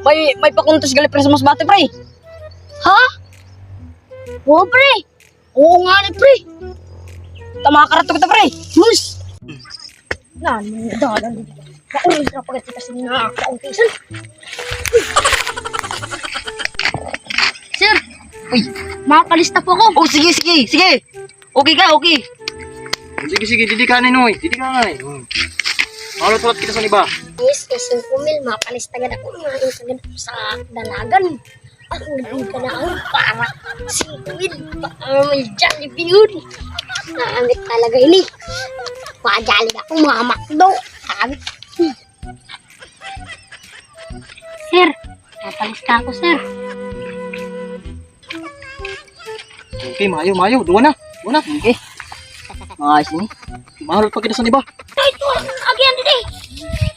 May, may pakuntos gali pre sa mas bate, pre. Ha? Oo, pre. Oo nga ni, pre. Tama karato kita, pre. Mus! Nani, dalan dito. Naulit na pagkat kasi na kauntisan. Sir, Uy. makakalista po ako. Oh, sige, sige, sige. Okay ka, okay. Sige, sige, didikanin oy. Didikanin. Hmm. Malutulat kita sa iba. Yes, kasi kumil, makakalista agad ako. Mga agad sa dalagan. Ang naging ka na ako para si Kumil. Paamil dyan, ibinun. Naamit talaga ini. Majalig ako, mga makdo. Sabi. Hmm. Sir, napalista ako, sir. Okay, mayo, mayo. Duwa na. Duwa na. Okay. Mga ayos ni. Mahalot pa kita sa iba. Ay, ito, again, dito. Dito.